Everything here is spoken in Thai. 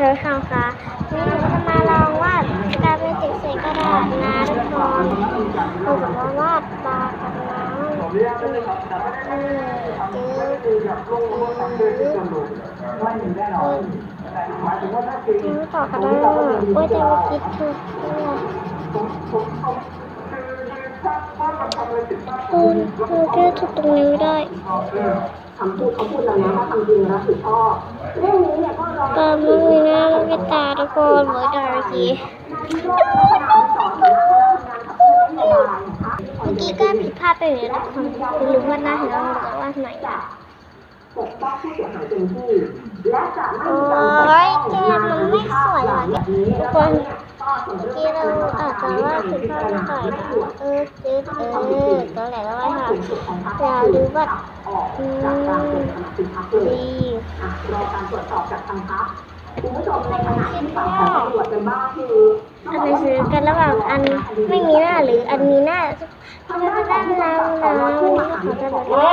ธอค่ะค่ะนี่หนูจะมาลองวาดการเป็นติดใส่กระดาษนะทุกคนหนูจะมาวาดปลากับน้ำนี่จืดจืดจืดต่อกันได้โอ้ยแต่เมื่อกี้เธอเนี่ยคุณเธอแก้ถูกตรงนี้ไม่ได้คำพูดเขาพูดแล้วนะถ้าทำจริงรับผิดชอบเรื่อง ตาทุกคนเหมือนดาราคีเมื่อกี้ก็ผิดพลาดไปเลยนะทุกคนไม่รู้ว่าหน้าเห็นเราหรือว่าไหนอะโอ้ยแกมันไม่สวยอะแบบนี้ทุกคนเมื่อกี้เราอาจจะว่าผิดพลาดไปหน่อยนะเออจืดเออตัวไหนก็ไม่ค่ะอย่าลืมว่าออกจากการเป็นสมดีอะรอการตรวจสอบจากทางพรร คคุณผู้ชมในขณะที่ฝั่งของตำรวจกันบ้างคืออันไหนซื้อกันระหว่างอันไม่มีหน้าหรืออันมีหน้าทำไมไม่ได้เรานะวันนี้ก็ขอจะบอกว่า